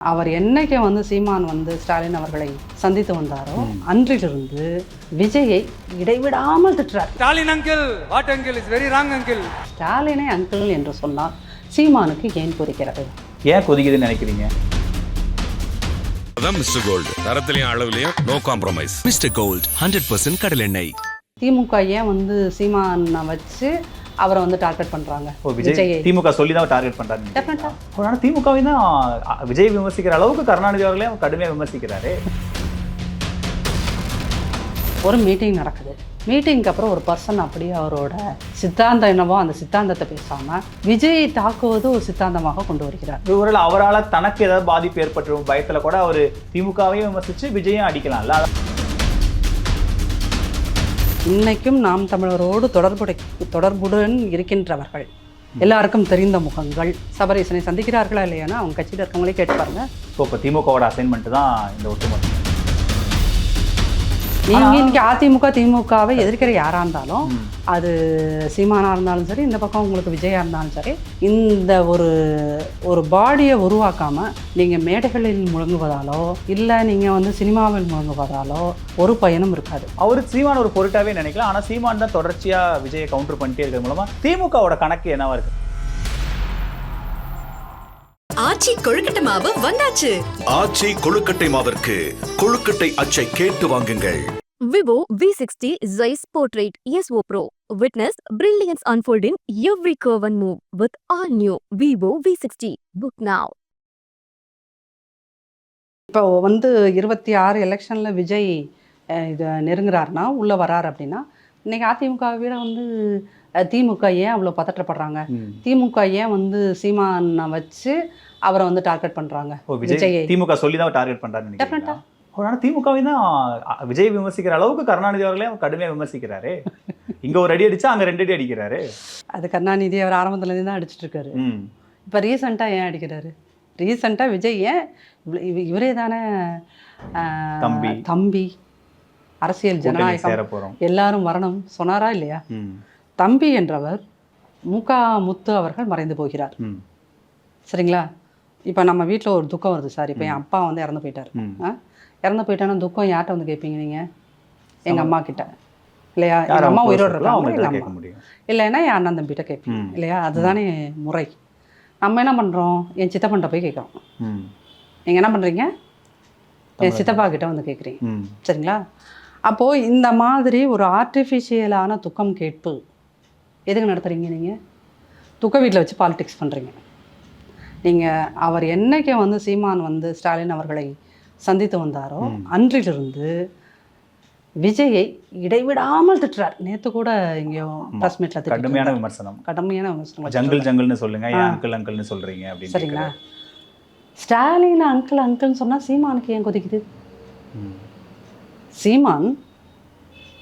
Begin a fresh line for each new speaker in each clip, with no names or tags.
அவர் என்னைக்கு வந்து சீமான் வந்து ஸ்டாலின் அவர்களை சந்தித்து வந்தாரோ அன்றிலிருந்து விஜயை இடைவிடாமல் திட்டுறார்.
Stalin uncle what uncle is very wrong uncle
ஸ்டாலினை அங்கிள் என்று சொன்னால் சீமானுக்கு ஏன் குறிக்கிறது
ஏன் கொதிக்குதுன்னு நினைக்கிறீங்க?
அதான் மிஸ்டர் கோல்டு தரத்திலையும் அளவுலையும் no compromise
mister gold hundred percent கடலெண்ணெய்
திமுக ஏன் வந்து சீமானை வச்சு அவரை வந்து டார்கெட் பண்றாங்க.
விஜய் திமுக சொல்லி தான் டார்கெட் பண்றாரு.
Definitely.
ஆனால் திமுகவை தான் விஜய் விமர்சிக்கிற அளவுக்கு கருணாநிதி அவர்களையும் கடுமையாக விமர்சிக்கிறாரு.
ஒரு மீட்டிங் நடக்குது. மீட்டிங்க்கு அப்புறம் ஒரு பர்சன் அப்படியே அவரோட சித்தாந்தம் என்னவோ அந்த சித்தாந்தத்தை பேசாம விஜயை தாக்குவது ஒரு சித்தாந்தமாக கொண்டு வருகிறார்.
ஒருவேளை அவரால் தனக்கு ஏதாவது பாதிப்பு ஏற்பட்டுரும் பயத்துல கூட அவர் திமுகவையும் விமர்சிச்சு விஜயும் அடிக்கலாம்ல.
இன்னைக்கும் நாம் தமிழரோடு தொடர்புடை தொடர்புடன் இருக்கின்றவர்கள். எல்லாருக்கும் தெரிந்த முகங்கள். சபரீசனை சந்திக்கிறார்களா இல்லையானா அவங்க கட்சியில் இருக்கவங்களே கேட்டு பாருங்க
ஸோ இப்போ திமுகவோட அசைன்மெண்ட் தான் இந்த ஒட்டுமொத்த
நீங்க இன்னைக்கு அதிமுக திமுகவை எதிர்க்கிற யாரா இருந்தாலும் அது சீமானா இருந்தாலும் சரி இந்த பக்கம் உங்களுக்கு விஜயா இருந்தாலும் சரி இந்த ஒரு ஒரு பாடியை உருவாக்காம நீங்க மேடைகளில் முழங்குவதாலோ இல்லை நீங்க வந்து சினிமாவில் முழங்குவதாலோ ஒரு பயனும் இருக்காது.
அவர் சீமான் ஒரு பொருட்டாவே நினைக்கலாம் ஆனா சீமான் தான் தொடர்ச்சியா விஜயை கவுண்டர் பண்ணிட்டே இருக்கிறது மூலமா திமுகவோட கணக்கு என்னவா இருக்கு?
ஆச்சி கொழுக்கட்டை மாவு வந்தாச்சு.
ஆச்சி கொழுக்கட்டை மாவிற்கு கொழுக்கட்டை அச்சை கேட்டு வாங்குங்கள்.
Vivo V60 Zeiss Portrait ESO Pro. Witness brilliance unfold in every curve and move with all new Vivo V60. Book now.
இப்போ வந்து இருபத்தி ஆறு எலெக்ஷனில் விஜய் இதை நெருங்குறாருன்னா உள்ளே வராரு அப்படின்னா இன்னைக்கு அதிமுக விட வந்து திமுக ஏன் அவ்வளோ பதற்றப்படுறாங்க திமுக ஏன் வந்து சீமானை வச்சு அவரை வந்து டார்கெட் பண்ணுறாங்க
ஓ விஜய் திமுக சொல்லி தான் டார்கெட் பண்றாருன்னு நினைக்கிறீங்களா ஆனால் திமுகவை தான் விஜய் விமர்சிக்கிற அளவுக்கு கருணாநிதி அவர்களையும் கடுமையாக விமர்சிக்கிறாரு. இங்க ஒரு அடி அடிச்சா அங்க ரெண்டு அடி அடிக்கிறாரு.
அது கருணாநிதி அவர் ஆரம்பத்துலேருந்து தான் அடிச்சிட்டு இருக்காரு. இப்போ ரீசெண்டாக ஏன் அடிக்கிறாரு? ரீசெண்டாக விஜய் ஏன் இவ- இவ- இவரே தானே
தம்பி.
தம்பி. அரசியல் ஜனநாயகம். எல்லாரும் வரணும். சொன்னாரா இல்லையா? தம்பி என்றவர் முகா முத்து அவர்கள் மறைந்து போகிறார். சரிங்களா? இப்போ நம்ம வீட்டில் ஒரு துக்கம் வருது சார். இப்போ என் அப்பா வந்து இறந்து போயிட்டார். இறந்து போயிட்டானா துக்கம் யார்கிட்ட வந்து கேட்பீங்க நீங்கள் எங்கள் அம்மா கிட்ட. இல்லையா? எங்கள் அம்மா உயிரோடு
அவங்கள்ட்ட
எங்கள் அம்மா. இல்லைன்னா என் அண்ணன் தம்பிகிட்ட கேட்பீங்க. இல்லையா? அதுதானே முறை. நம்ம என்ன பண்ணுறோம் என் சித்தப்பன்ட்ட போய் கேட்குறோம். நீங்கள் என்ன பண்ணுறீங்க என் சித்தப்பா கிட்ட வந்து கேட்குறீங்க. சரிங்களா? அப்போது இந்த மாதிரி ஒரு ஆர்டிஃபிஷியலான துக்கம் கேட்பு எதுக்கு நடத்துகிறீங்க நீங்கள் துக்க வீட்டில் வச்சு பாலிடிக்ஸ் பண்ணுறீங்க நீங்கள் அவர் என்னைக்கு வந்து சீமான் வந்து ஸ்டாலின் அவர்களை சந்தித்து வந்தாரோ அன்றிலிருந்து விஜயை இடைவிடாமல் திட்டுறார். நேற்று கூட எங்கேயோ ப்ரெஸ் மீட்டில்
கடுமையான விமர்சனம்.
கடுமையான விமர்சனம்.
ஜங்கிள் ஜங்கிள்னு சொல்லுங்க அங்கிள் அங்கிள்னு சொல்றீங்க அப்படின்னு
சரிங்களா. ஸ்டாலின் அங்கிள் அங்கிள்னு சொன்னால் சீமானுக்கு ஏன் கொதிக்குது. சீமான்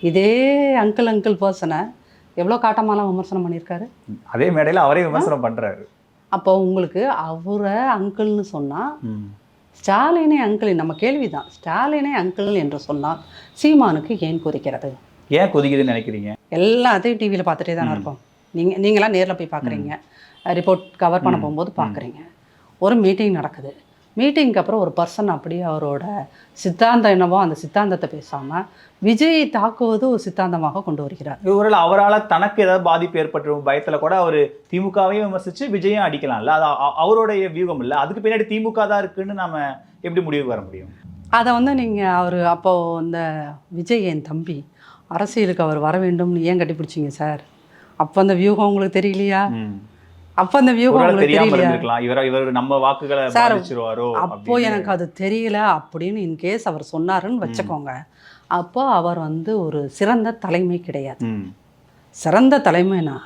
இதே அங்கிள் அங்கிள் பர்சனை எவ்வளோ காட்டமாலாம் விமர்சனம் பண்ணியிருக்காரு?
அதே மேடையில அவரே விமர்சனம் பண்றாரு.
அப்போ உங்களுக்கு அவரை அங்கிள்னு சொன்னால். ஸ்டாலினே அங்கிள் நம்ம கேள்வி தான் ஸ்டாலினே அங்கிள் என்று சொன்னால் சீமானுக்கு ஏன் கொதிக்கிறது?
ஏன் கொதிக்குதுன்னு நினைக்கிறீங்க?
எல்லாத்தையும் டிவியில் பார்த்துட்டே தானே இருக்கோம் நீங்கள் நீங்களாம் நேரில் போய் பார்க்குறீங்க. ரிப்போர்ட் கவர் பண்ண போகும்போது பார்க்குறீங்க. ஒரு மீட்டிங் நடக்குது. மீட்டிங்க்கு அப்புறம் ஒரு பர்சன் அப்படியே அவரோட சித்தாந்தம் என்னவோ அந்த சித்தாந்தத்தை பேசாமல் விஜயை தாக்குவது ஒரு சித்தாந்தமாக கொண்டு வருகிறார்.
ஒருவேளை அவரால் தனக்கு ஏதாவது பாதிப்பு ஏற்பட்டுரும் பயத்துல கூட அவர் திமுகவையும் விமர்சிச்சு விஜயும் அடிக்கலாம்ல? அது அவருடைய வியூகம் இல்ல. அதுக்கு பின்னாடி திமுக தான் இருக்குன்னு நாம எப்படி முடிவுக்கு வர முடியும்?
அதை வந்து நீங்கள் அவர் அப்போது இந்த விஜய் என் தம்பி அரசியலுக்கு அவர் வர வேண்டும்னு ஏன் கட்டிப்பிடிச்சிங்க சார்? அப்போ அந்த வியூகம் உங்களுக்கு தெரியலையா? அப்போ அந்த வியூகம் உங்களுக்கு
இருந்திருக்கலாம். இவர் இவர் நம்ம வாக்குகளை
சார்,
பாதிச்சிருவாரோ
அப்போ. எனக்கு அது தெரியல அப்படின்னு இன்கேஸ் அவர் சொன்னாருன்னு வச்சுக்கோங்க. அப்போ அவர் வந்து ஒரு சிறந்த தலைமை கிடையாது. சிறந்த தலைமைனா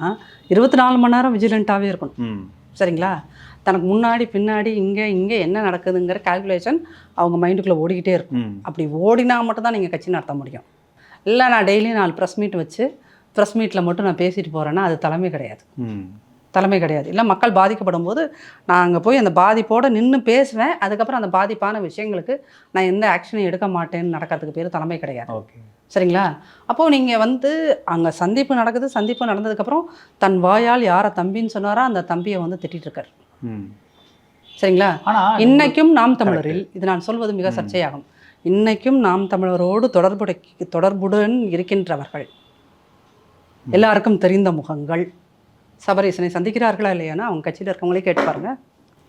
இருபத்தி நாலு மணி நேரம் விஜிலண்ட்டாகவே இருக்கணும். சரிங்களா? தனக்கு முன்னாடி பின்னாடி இங்கே இங்கே என்ன நடக்குதுங்கிற கால்குலேஷன் அவங்க மைண்டுக்குள்ளே ஓடிக்கிட்டே இருக்கும். அப்படி ஓடினா மட்டும் தான் நீங்கள் கட்சி நடத்த முடியும். இல்லை நான் டெய்லி நாலு ப்ரெஸ் மீட் வச்சு ப்ரெஸ் மீட்டில் மட்டும் நான் பேசிட்டு போகிறேன்னா அது தலைமை கிடையாது. தலைமை கிடையாது. இல்லை மக்கள் பாதிக்கப்படும் போது நான் அங்கே போய் அந்த பாதிப்போடு நின்று பேசுவேன். அதுக்கப்புறம் அந்த பாதிப்பான விஷயங்களுக்கு நான் எந்த ஆக்ஷனும் எடுக்க மாட்டேன்னு நடக்கிறதுக்கு பேர் தலைமை கிடையாது. சரிங்களா? அப்போது நீங்கள் வந்து அங்கே சந்திப்பு நடக்குது. சந்திப்பு நடந்ததுக்கப்புறம் தன் வாயால் யாரை தம்பின்னு சொன்னாரோ? அந்த தம்பியை வந்து
ம்.
சரிங்களா? இன்னைக்கும் நாம் தமிழரில் இது நான் சொல்வது மிக சர்ச்சையாகும். இன்னைக்கும் நாம் தமிழரோடு தொடர்புடை தொடர்புடன் இருக்கின்றவர்கள். எல்லாருக்கும் தெரிந்த முகங்கள். சபரீசனை சந்திக்கிறார்களா இல்லையானா அவங்க கட்சியில் இருக்கவங்களே கேட்டு பாருங்க.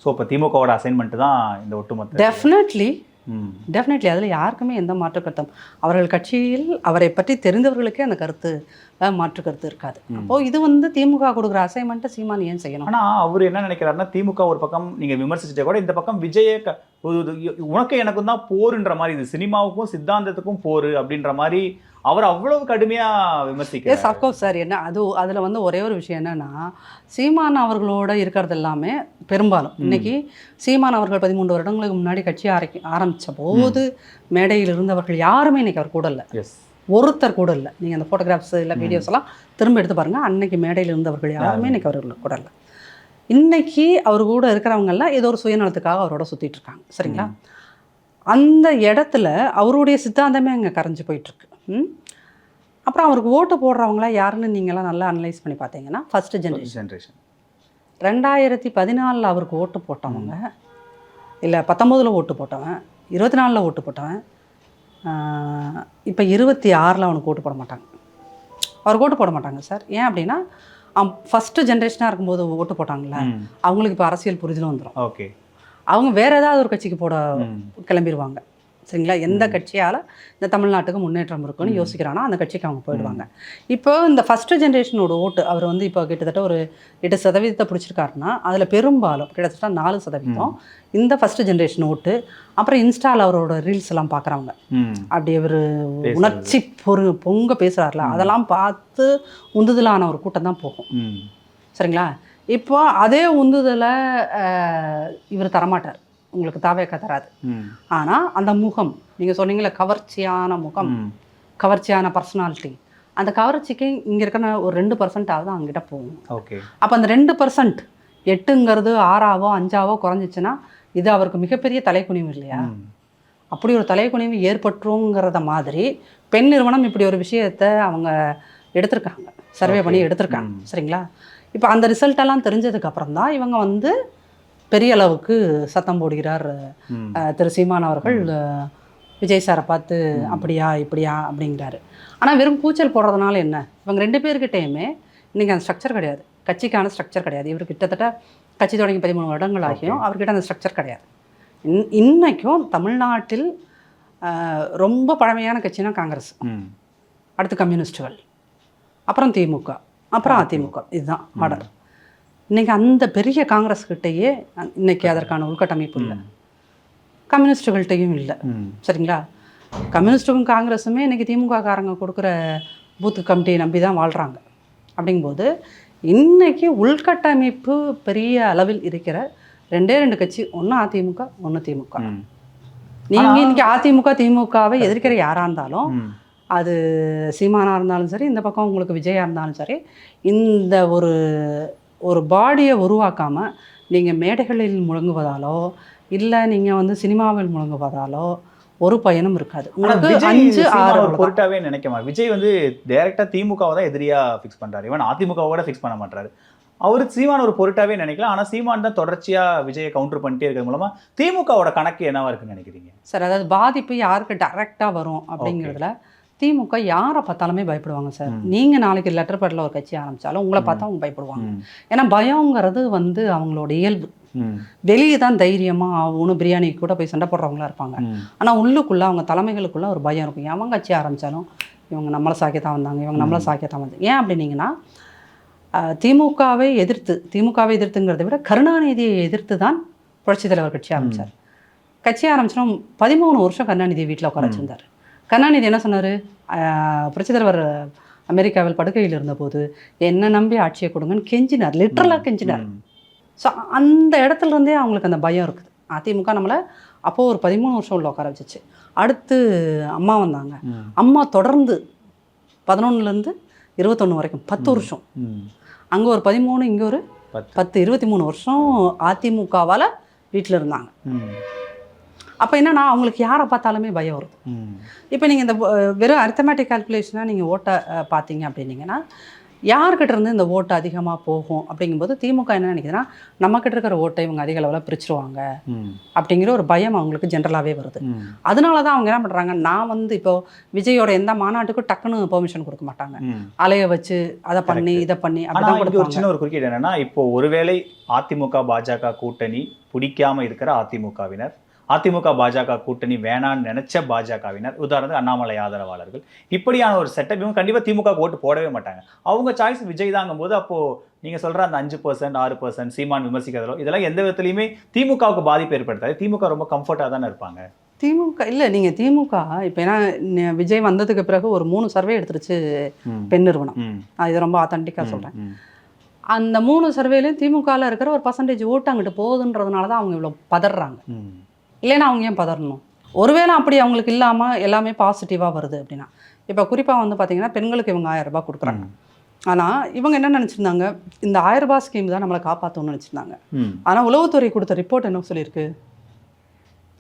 ஸோ இப்போ திமுகவோட அசைன்மெண்ட் தான் இந்த ஒட்டுமொத்த
டெஃபினெட்லி
ம்.
டெஃபினெட்லி அதில் யாருக்குமே எந்த மாற்று கருத்தும் அவர்கள் கட்சியில் அவரை பற்றி தெரிந்தவர்களுக்கே அந்த கருத்து மாற்று கருத்து இருக்காது. அப்போ இது வந்து திமுக கொடுக்குற அசைன்மெண்ட்டை சீமான் ஏன் செய்யணும்?
ஆனா அவர் என்ன நினைக்கிறாருன்னா திமுக ஒரு பக்கம் நீங்க விமர்சிச்சுட்டே கூட இந்த பக்கம் விஜய உனக்கு எனக்கும் தான் போருன்ற மாதிரி இது சினிமாவுக்கும் சித்தாந்தத்துக்கும் போரு அப்படின்ற மாதிரி அவர் அவ்வளவு கடுமையா
எஸ்
விமர்சிக்கிறார்
அஃப்கோர்ஸ் சார் என்ன அது அதில் வந்து ஒரே ஒரு விஷயம் என்னன்னா சீமான் அவர்களோட இருக்கிறது எல்லாமே பெரும்பாலும். இன்னைக்கு சீமான் அவர்கள் பதிமூன்று வருடங்களுக்கு முன்னாடி கட்சி ஆரம்பி ஆரம்பித்த போது மேடையில் இருந்தவர்கள் யாருமே இன்னைக்கு அவர் கூட இல்லை.
எஸ்.
ஒருத்தர் கூட இல்லை. நீங்கள் அந்த ஃபோட்டோகிராஃப்ஸ் இல்லை வீடியோஸ் எல்லாம் திரும்ப எடுத்து பாருங்க. அன்னைக்கு மேடையில் இருந்தவர்கள் யாருமே இன்னைக்கு அவர்கள் கூட இல்லை. இன்னைக்கு அவர் கூட இருக்கிறவங்க எல்லாம் ஏதோ ஒரு சுயநலத்துக்காக அவரோட சுத்திட்டு இருக்காங்க. சரிங்களா? அந்த இடத்துல அவருடைய சித்தாந்தமே அங்கே கரைஞ்சு போயிட்டுருக்கு அப்புறம் அவருக்கு ஓட்டு போடுறவங்களாம் யாருன்னு நீங்களாம் நல்லா அனலைஸ் பண்ணி பார்த்தீங்கன்னா ஃபர்ஸ்ட் ஜென்ரேஷன்
ஜென்ரேஷன்
ரெண்டாயிரத்தி பதினாலில் அவருக்கு ஓட்டு போட்டவங்க இல்லை பத்தொம்போதில் ஓட்டு போட்டவன் இருபத்தி நாலில் ஓட்டு போட்டவன் இப்போ இருபத்தி ஆறில் அவனுக்கு ஓட்டு போட மாட்டாங்க. அவருக்கு ஓட்டு போட மாட்டாங்க சார். ஏன் அப்படின்னா ஃபஸ்ட்டு ஜென்ரேஷனாக இருக்கும்போது ஓட்டு போட்டாங்கல்ல அவங்களுக்கு இப்போ அரசியல் புரிதலும் வந்துடும்
ஓகே.
அவங்க வேற ஏதாவது ஒரு கட்சிக்கு போட கிளம்பிடுவாங்க சரிங்களா? எந்த கட்சியால் இந்த தமிழ்நாட்டுக்கு முன்னேற்றம் இருக்குன்னு யோசிக்கிறானோ அந்த கட்சிக்கு அவங்க போயிடுவாங்க. இப்போ இந்த ஃபஸ்ட்டு ஜென்ரேஷனோட ஓட்டு அவர் வந்து இப்போ கிட்டத்தட்ட ஒரு எட்டு சதவீதத்தை பிடிச்சிருக்காருன்னா அதில் பெரும்பாலும் கிட்டத்தட்ட நாலு சதவீதம் இந்த ஃபஸ்ட்டு ஜென்ரேஷன் ஓட்டு அப்புறம் இன்ஸ்டால அவரோட ரீல்ஸ் எல்லாம் பார்க்குறவங்க அப்படி அவர். உணர்ச்சி பொரு பொங்க பேசுகிறாருல அதெல்லாம் பார்த்து உந்துதலான ஒரு கூட்டம் தான் போகும். சரிங்களா? இப்போ அதே உந்துதலை இவர் தரமாட்டார். உங்களுக்கு தாவேக்கா தராது ஆனால் அந்த முகம் நீங்கள் சொன்னீங்களே கவர்ச்சியான முகம் கவர்ச்சியான பர்சனாலிட்டி அந்த கவர்ச்சிக்கு இங்கே இருக்கிற ஒரு ரெண்டு பர்சன்டாவது அங்கிட்ட போகும்.
ஓகே.
அப்போ அந்த ரெண்டு பர்சன்ட் எட்டுங்கிறது ஆறாவோ அஞ்சாவோ குறைஞ்சிச்சுன்னா இது அவருக்கு மிகப்பெரிய தலைக்குனிவு இல்லையா? அப்படி ஒரு தலைக்குனிவு ஏற்பட்டுருங்கிறத மாதிரி பெண் நிறுவனம் இப்படி ஒரு விஷயத்தை அவங்க எடுத்திருக்காங்க. சர்வே பண்ணி. எடுத்திருக்காங்க. சரிங்களா? இப்போ அந்த ரிசல்ட் எல்லாம் தெரிஞ்சதுக்கு அப்புறம் தான் இவங்க வந்து பெரிய அளவுக்கு சத்தம் போடுகிறார் திரு சீமான் அவர்கள் விஜய் சாரை பார்த்து அப்படியா இப்படியா அப்படிங்கிறாரு. ஆனால் வெறும் கூச்சல் போடுறதுனால என்ன? இவங்க ரெண்டு பேர்கிட்டயுமே இன்னைக்கு அந்த ஸ்ட்ரக்சர் கிடையாது. கட்சிக்கான ஸ்ட்ரக்சர் கிடையாது. இவர் கிட்டத்தட்ட கட்சி தொடங்கி பதிமூணு வருடங்கள் ஆகியும் அவர்கிட்ட அந்த ஸ்ட்ரக்சர் கிடையாது. இன் இன்னைக்கும் தமிழ்நாட்டில் ரொம்ப பழமையான கட்சினா காங்கிரஸ். அடுத்து கம்யூனிஸ்டுகள். அப்புறம் திமுக. அப்புறம் அதிமுக. இதுதான் ஆர்டர். இன்னைக்கு அந்த பெரிய காங்கிரஸ் கிட்டேயே அஹ், இன்னைக்கு அதற்கான உள்கட்டமைப்பு இல்லை. கம்யூனிஸ்டுகள்கிட்டையும் இல்லை. சரிங்களா? கம்யூனிஸ்ட்டுக்கும் காங்கிரஸுமே இன்னைக்கு திமுக காரங்க கொடுக்குற பூத்து கமிட்டியை நம்பி தான் வாழ்கிறாங்க அப்படிங்கும்போது இன்னைக்கு உள்கட்டமைப்பு பெரிய அளவில் இருக்கிற ரெண்டே ரெண்டு கட்சி ஒன்று அதிமுக ஒன்று திமுக. நீங்கள் இன்னைக்கு அதிமுக திமுகவை எதிர்க்கிற யாராக இருந்தாலும் அது சீமானா இருந்தாலும் சரி இந்த பக்கம் உங்களுக்கு விஜயா இருந்தாலும் சரி இந்த ஒரு ஒரு பாடியை உருவாக்காமல் நீங்கள் மேடைகளில் முழங்குவதாலோ இல்லை நீங்கள் வந்து சினிமாவில் முழங்குவதாலோ ஒரு பயனும் இருக்காது. உங்களுக்கு
விஜய்
அஞ்சு ஆறு.
பொருட்டாவே நினைக்க மாட்டார் விஜய் வந்து டைரக்டா திமுகவை தான் எதிரியா ஃபிக்ஸ் பண்றாரு. இவன் அதிமுக கூட ஃபிக்ஸ் பண்ண மாட்டாரு அவரு சீமான் ஒரு பொருட்டாவே நினைக்கலாம் ஆனா சீமான் தான் தொடர்ச்சியா விஜயை கவுண்டர் பண்ணிட்டே இருக்கிறது மூலமா திமுகவோட கணக்கு என்னவா இருக்குன்னு நினைக்கிறீங்க?
சார் அதாவது பாதிப்பு யாருக்கு டைரெக்டாக வரும் அப்படிங்கிறதுல திமுக யாரை பார்த்தாலுமே பயப்படுவாங்க சார். நீங்கள் நாளைக்கு லெட்டர் பேடில் ஒரு கட்சி ஆரம்பித்தாலும் உங்களை பார்த்தா அவங்க பயப்படுவாங்க. ஏன்னா பயங்கிறது வந்து அவங்களோட இயல்பு. வெளியே தான் தைரியமாக ஒன்று பிரியாணி கூட போய் சண்டை போடுறவங்களா இருப்பாங்க. ஆனால் உள்ளுக்குள்ளே அவங்க தலைமைகளுக்குள்ள ஒரு பயம் இருக்கும். எவன் கட்சி ஆரம்பித்தாலும் இவங்க நம்மளை சாக்கியத்தான் வந்தாங்க இவங்க நம்மளை சாக்கியத்தான் வந்தாங்க. ஏன் அப்படின்னீங்கன்னா திமுகவை எதிர்த்து திமுகவை எதிர்த்துங்கிறத விட கருணாநிதியை எதிர்த்து தான் புரட்சித் தலைவர் கட்சி ஆரம்பித்தார் கட்சி ஆரம்பிச்சோம் பதிமூணு வருஷம் கருணாநிதி வீட்டில் உட்கார வச்சிருந்தார். கருணாநிதி என்ன சொன்னார்? புரட்சித் தலைவர் அமெரிக்காவில் படுக்கையில் இருந்தபோது என்னை நம்பி ஆட்சியை கொடுங்கன்னு கெஞ்சினார். லிட்டரலாக கெஞ்சினார். ஸோ அந்த இடத்துல இருந்தே அவங்களுக்கு அந்த பயம் இருக்குது. அதிமுக நம்மளை அப்போது ஒரு பதிமூணு வருஷம் உள்ள உட்கார வச்சுச்சு. அடுத்து அம்மா வந்தாங்க. அம்மா தொடர்ந்து பதினொன்றுலேருந்து இருபத்தொன்று வரைக்கும் பத்து வருஷம். அங்கே ஒரு பதிமூணு இங்கே ஒரு
பத்து.
பத்து இருபத்தி மூணு வருஷம் அதிமுகவால் வீட்டில் இருந்தாங்க. அப்போ என்னன்னா அவங்களுக்கு யாரை பார்த்தாலுமே பயம் வருது
ம்
இப்போ நீங்கள் இந்த வெறும் அரித்தமேட்டிக் கால்குலேஷனாக நீங்கள் ஓட்டை பார்த்தீங்க அப்படின்னீங்கன்னா யார்கிட்ட இருந்து இந்த ஓட்டு அதிகமாக போகும் அப்படிங்கும்போது திமுக என்ன நினைக்குதுன்னா நம்மக்கிட்ட இருக்கிற ஓட்டை இவங்க அதிக அளவில் பிரிச்சுருவாங்க. அப்படிங்கிற ஒரு பயம் அவங்களுக்கு ஜென்ரலாகவே வருது. அதனால தான் அவங்க என்ன பண்ணுறாங்க நான் வந்து இப்போ விஜயோட எந்த மாநாட்டுக்கும் டக்குன்னு பெர்மிஷன் கொடுக்க மாட்டாங்க. அலைய வச்சு அதை பண்ணி. இதை பண்ணி அப்படிதான் கொடுப்பாங்க
சின்ன ஒரு குறுக்கீடு என்னன்னா இப்போ ஒருவேளை அதிமுக பாஜக கூட்டணி பிடிக்காம இருக்கிற அதிமுகவினர் அதிமுக பாஜக கூட்டணி வேணான்னு நினைச்ச பாஜகவினர் உதாரணத்துக்கு அண்ணாமலை ஆதரவாளர்கள் இப்படியான ஒரு செட்டப் இவங்க கண்டிப்பா திமுக ஓட்டு போடவே மாட்டாங்க. அவங்க சாய்ஸ் விஜய் தாங்கும் போது அப்போ நீங்க சொல்ற அந்த அஞ்சு பர்சன்ட் ஆறு பர்சன்ட் சீமான் விமர்சிக்கிறதோ இதெல்லாம் எந்த விதத்துலயுமே திமுகவுக்கு பாதிப்பு ஏற்படுத்தாது. திமுக ரொம்ப கம்ஃபர்ட்டா தானே இருப்பாங்க.
திமுக இல்லை நீங்கள் திமுக இப்போ ஏன்னா விஜய் வந்ததுக்கு பிறகு ஒரு மூணு சர்வே எடுத்துருச்சு. பெண் நிறுவனம். இது ரொம்ப ஆத்தென்டிக்காக சொல்கிறேன். அந்த மூணு சர்வேலையும் திமுகவில் இருக்கிற ஒரு பர்சன்டேஜ் ஓட்டு அங்கிட்டு போகுதுன்றதுனால தான் அவங்க இவ்வளோ பதறாங்க. இல்லைன்னா அவங்க ஏன் பதறணும்? ஒருவேளை அப்படி அவங்களுக்கு இல்லாமல் எல்லாமே பாசிட்டிவாக வருது அப்படின்னா. இப்போ குறிப்பாக வந்து பார்த்தீங்கன்னா பெண்களுக்கு இவங்க ஆயிரம் ரூபாய் கொடுக்குறாங்க. ஆனால் இவங்க என்ன நினச்சிருந்தாங்க? இந்த ஆயிரம் ரூபாய் ஸ்கீம் தான் நம்மளை காப்பாற்றணும்னு நினச்சிருந்தாங்க. ஆனால் உளவுத்துறை கொடுத்த ரிப்போர்ட் என்ன சொல்லியிருக்கு?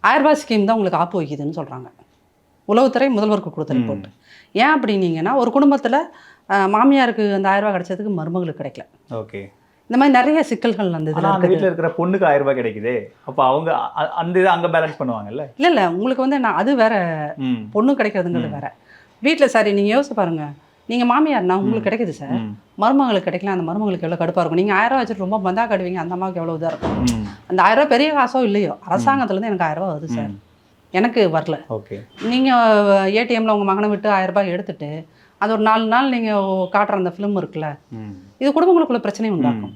ஆயிரம் ரூபாய் ஸ்கீம் தான் உங்களுக்கு ஆப்பு வைக்குதுன்னு சொல்கிறாங்க உளவுத்துறை முதல்வருக்கு கொடுத்த ரிப்போர்ட் ஏன் அப்படின்னீங்கன்னா ஒரு குடும்பத்தில் மாமியாருக்கு அந்த ஆயிரம் ரூபாய் கிடைச்சதுக்கு மருமகளுக்கு கிடைக்கல.
ஓகே.
இந்த மாதிரி நிறைய சிக்கல்கள் அந்த இதில்
அந்த வீட்ல இருக்கிற பொண்ணுக்கு ஆயிரம் ரூபாய் கிடைக்குதே. அப்ப அவங்க அந்த இதை அங்க பேலன்ஸ் பண்ணுவாங்கல்ல?
இல்லை இல்லை. உங்களுக்கு வந்து நான் அது வேற. பொண்ணு கிடைக்கிறதுங்கிறது வேற. வீட்டில் சரி நீங்கள் யோசிச்சு பாருங்க. நீங்கள் மாமியார்னா உங்களுக்கு கிடைக்குது சார். மருமகளுக்கு கிடைக்கல அந்த மருமகளுக்கு எவ்வளோ கடுப்பாக இருக்கும்? நீங்கள் ஆயிரம் ரூபா வச்சுட்டு ரொம்ப பந்தா கடுவீங்க அந்த அம்மாவுக்கு எவ்வளோ இதாக இருக்கும். அந்த ஆயிரம் ரூபாய் பெரிய காசோ இல்லையோ? அரசாங்கத்துலேருந்து எனக்கு ஆயிரம் ரூபாய் வருது சார். எனக்கு வரல.
ஓகே.
நீங்கள் ஏடிஎம்ல உங்கள் மகனை விட்டு ஆயிரம் ரூபாய் எடுத்துட்டு அது ஒரு நாலு நாள் நீங்கள் காட்டுற அந்த ஃபிலிம் இருக்குல்ல. இது குடும்பங்களுக்குள்ள பிரச்சனையும் உண்டாக்கும்.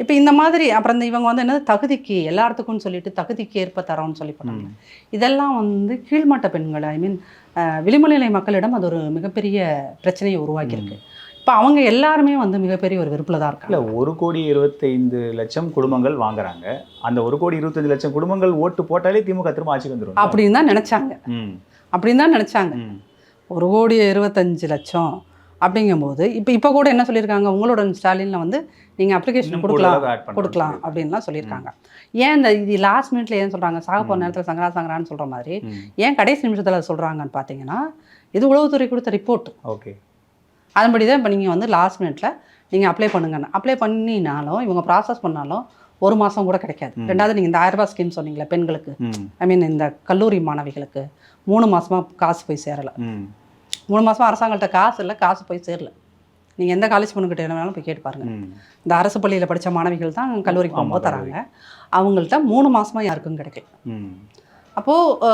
இப்போ இந்த மாதிரி அப்புறம் இந்த இவங்க வந்து என்னது தகுதிக்கு எல்லாத்துக்கும் சொல்லிட்டு தகுதிக்கு ஏற்ப தரோம்னு சொல்லி போட்டாங்க இதெல்லாம் வந்து கீழ்மட்ட பெண்கள் ஐ மீன் விளிம்புநிலை மக்களிடம் அது ஒரு மிகப்பெரிய பிரச்சனையை உருவாக்கியிருக்கு. இப்போ அவங்க எல்லாருமே வந்து மிகப்பெரிய ஒரு வெறுப்பில் தான்
இல்ல
இருக்காங்க
ஒரு கோடி இருபத்தைந்து லட்சம் குடும்பங்கள் வாங்குறாங்க. அந்த ஒரு கோடி இருபத்தஞ்சு லட்சம் குடும்பங்கள் ஓட்டு போட்டாலே திமுக திரும்ப ஆட்சிக்கு வந்துரும்.
அப்படின்னு தான் நினச்சாங்க. அப்படின்னு தான் நினச்சாங்க. ஒரு கோடி இருபத்தஞ்சு லட்சம் அப்படிங்கும்போது இப்போ இப்போ கூட என்ன சொல்லியிருக்காங்க? உங்களோட ஸ்டாலினில் வந்து நீங்கள் அப்ளிகேஷன் கொடுக்கலாம் கொடுக்கலாம். அப்படின்லாம் சொல்லியிருக்காங்க. ஏன் இந்த இது லாஸ்ட் மினிட்ல ஏன் சொல்கிறாங்க சாக போகிற நேரத்தில் சங்கரா சங்கரான்னு சொல்கிற மாதிரி. ஏன் கடைசி நிமிஷத்தில் சொல்கிறாங்கன்னு பார்த்தீங்கன்னா இது உளவுத்துறை கொடுத்த ரிப்போர்ட்
ஓகே.
அதன்படி தான் இப்போ நீங்கள் வந்து லாஸ்ட் மினிட்ல நீங்கள் அப்ளை பண்ணுங்கன்னு. அப்ளை பண்ணினாலும் இவங்க ப்ராசஸ் பண்ணாலும் ஒரு மாதம் கூட கிடைக்காது. ரெண்டாவது நீங்கள் இந்த ஆயிரம் ரூபாய் ஸ்கீம் சொன்னீங்களே பெண்களுக்கு. ஐ மீன் இந்த கல்லூரி மாணவிகளுக்கு மூணு மாசமா காசு போய் சேரலை. மூணு மாசமா அரசாங்கள்ட்ட காசு இல்லை காசு போய் சேரல. நீங்கள் எந்த காலேஜ் பொண்ணுக்கிட்ட வேணாலும் போய் கேட்டு பாருங்க.
ம்.
இந்த அரசு பள்ளியில் படித்த மாணவிகள் தான் கல்லூரிக்கு போகும்போது தராங்க. அவங்கள்ட்ட மூணு மாசமா யாருக்கும் கிடைக்கல. அப்போது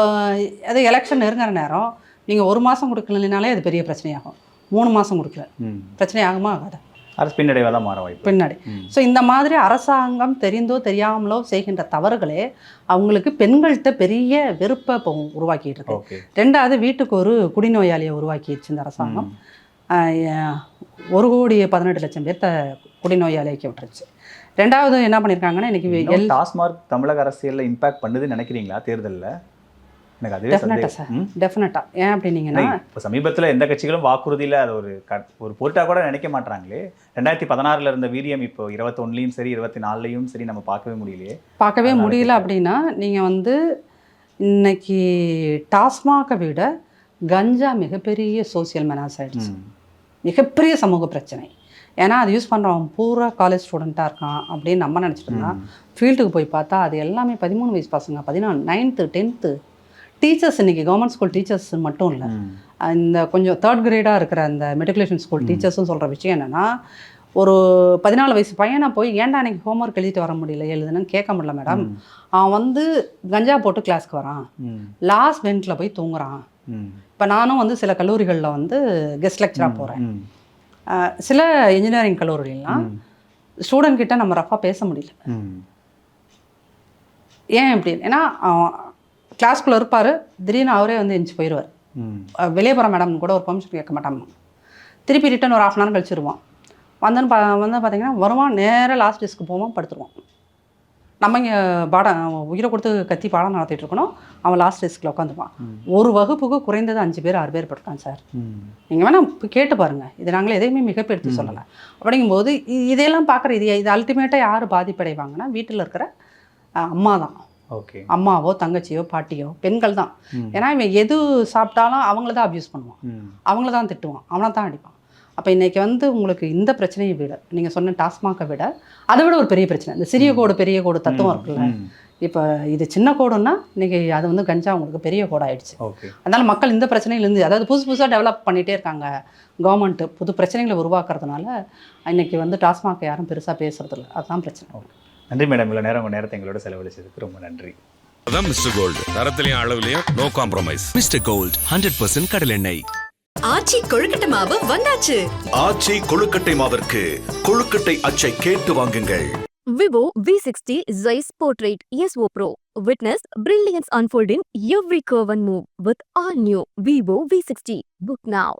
அது எலெக்ஷன் நெருங்குற நேரம் நீங்கள் ஒரு மாதம் கொடுக்கலனாலே அது பெரிய பிரச்சனையாகும். மூணு மாதம் கொடுக்கல. பிரச்சனை ஆகுமா ஆகாதா?
அரசு பின்னடைவாக தான் மாற வாய்ப்பு
பின்னாடி. ஸோ இந்த மாதிரி அரசாங்கம் தெரிந்தோ தெரியாமலோ செய்கின்ற தவறுகளே அவங்களுக்கு பெண்கள்கிட்ட பெரிய வெறுப்பை இப்போ உருவாக்கிட்டு இருக்கு. ரெண்டாவது வீட்டுக்கு ஒரு குடிநோயாளியை உருவாக்கிடுச்சு இந்த அரசாங்கம். ஒரு கோடி பதினெட்டு லட்சம் பேர்த்த குடிநோயாளியாக்கி விட்டுருச்சு. ரெண்டாவது என்ன பண்ணியிருக்காங்கன்னா இன்னைக்கு
டாஸ்மார்க் தமிழக அரசியல்ல இம்பாக்ட் பண்ணுதுன்னு நினைக்கிறீங்களா தேர்தல்ல? எனக்கு அதுவே
டெஃபினட்டாக சார்? டெஃபினட்டாக ஏன் அப்படின்னீங்கன்னா
இப்ப சமீபத்துல எந்த கட்சிகளும் வாக்குறுதியில அது ஒரு க- ஒரு பொருட்டா கூட நினைக்க மாட்டாங்களே. ரெண்டாயிரத்தி பதினாறுல இருந்த வீரியம் இப்போ இருபத்தொன்னுலையும் சரி இருபத்தி நாலுலையும் சரி நம்ம பார்க்கவே முடியலையே.
பார்க்கவே முடியல. அப்படின்னா நீங்கள் வந்து இன்னைக்கு டாஸ்மாகை விட கஞ்சா மிகப்பெரிய சோசியல் மெனாஸ் ஆயிடுச்சு.
ம்.
மிகப்பெரிய சமூக பிரச்சனை. ஏன்னா அது யூஸ் பண்ணுறவன் பூரா காலேஜ் ஸ்டூடெண்ட்டாக இருக்கான் அப்படின்னு நம்ம நினச்சிட்டு இருந்தோம் ஃபீல்டுக்கு போய் பார்த்தா அது எல்லாமே பதிமூணு வயசு பசங்க பதினாலு நைன்த்து டென்த்து டீச்சர்ஸ் இன்னைக்கு கவர்மெண்ட் ஸ்கூல் டீச்சர்ஸ் மட்டும் இல்லை. இந்த கொஞ்சம் தேர்ட் கிரேடாக இருக்கிற அந்த மெட்ரிகுலேஷன் ஸ்கூல் டீச்சர்ஸும் சொல்கிற விஷயம் என்னென்னா ஒரு பதினாலு வயசு பையனை போய் ஏன்டா அன்னைக்கு ஹோம்ஒர்க் எழுதிட்டு வர முடியல? எழுதுன்னு கேட்க முடியல மேடம் அவன் வந்து கஞ்சா போட்டு கிளாஸ்க்கு வரான். லாஸ்ட் பெஞ்சில் போய் தூங்குறான். இப்போ நானும் வந்து சில கல்லூரிகளில் வந்து கெஸ்ட் லெக்சராக போகிறேன். சில இன்ஜினியரிங் கல்லூரிலாம் ஸ்டூடெண்ட் கிட்ட நம்ம ரஃபாக பேச முடியல. ஏன் இப்படி ஏன்னா கிளாஸ்க்குள்ளே இருப்பார். திடீர்னு அவரே வந்து எந்திச்சு போயிடுவார். வெளியே போகிற மேடம் கூட ஒரு பெர்மிஷன் கேட்க மாட்டாங்க. திருப்பி ரிட்டன் ஒரு ஆஃப் அன் ஹவர் கழிச்சிருவான் வந்தன்னு பா வந்து பார்த்தீங்கன்னா வருவான் நேராக லாஸ்ட் டெஸ்க்கு போவான் படுத்துருவான் நம்ம இங்கே பாடம் உயிரை கொடுத்து கத்தி பாடம் நடத்திட்டு இருக்கணும். அவன் லாஸ்ட் டெஸ்க்கில் உட்காந்துப்பான் ஒரு வகுப்புக்கு குறைந்தது அஞ்சு பேர் ஆறு பேர் படுக்கான் சார். நீங்கள் வேணால் இப்போ கேட்டு பாருங்கள் இது நாங்களே எதையுமே மிகப்படுத்தி சொல்லலை. அப்படிங்கும்போது இதையெல்லாம் பார்க்குற இது இது அல்டிமேட்டாக யார் பாதிப்படைவாங்கன்னா வீட்டில் இருக்கிற அம்மா தான் அம்மாவோ தங்கச்சியோ பாட்டியோ பெண்கள் தான் ஏன்னா இவன் எது சாப்பிட்டாலும் அவங்கள தான் அப்யூஸ் பண்ணுவான். அவங்கள தான் திட்டுவான். அவனை தான் அடிப்பான். அப்போ இன்னைக்கு வந்து உங்களுக்கு இந்த பிரச்சனையை விட நீங்கள் சொன்ன டாஸ்மாகை விட அதை விட ஒரு பெரிய பிரச்சனை. இந்த சிறிய கோடு பெரிய கோடு தத்துவம் இருக்குல்ல. இப்போ இது சின்ன கோடுன்னா இன்னைக்கு அது வந்து கஞ்சா உங்களுக்கு பெரிய கோடு ஆயிடுச்சு
ஓகே
அதனால மக்கள் இந்த பிரச்சனையிலேருந்து அதாவது புதுசு புதுசாக டெவலப் பண்ணிகிட்டே இருக்காங்க. கவர்மெண்ட்டு புது பிரச்சனைகளை உருவாக்குறதுனால இன்னைக்கு வந்து டாஸ்மாக் யாரும் பெருசாக பேசுறதில்ல. அதுதான் பிரச்சனை.
நன்றி மேடம். இவ்வளோ நேரம் உங்கள் நேரத்தை எங்களோட செலவழிச்சதுக்கு ரொம்ப நன்றி.
அதான் மிஸ்டர் கோல்டு. தரத்திலையும் அளவுலையும் no compromise
mister gold hundred percent கடலெண்ணெய்
ஆச்சி கொழுக்கட்டை மாவு வந்தாச்சு.
ஆச்சி கொழுக்கட்டை மாவிற்கு கொழுக்கட்டை அச்சை கேட்டு வாங்குங்கள்.
Vivo V60 Zeiss Portrait ESO Pro. Witness brilliance unfold in every curve and move with all new Vivo V60. Book now.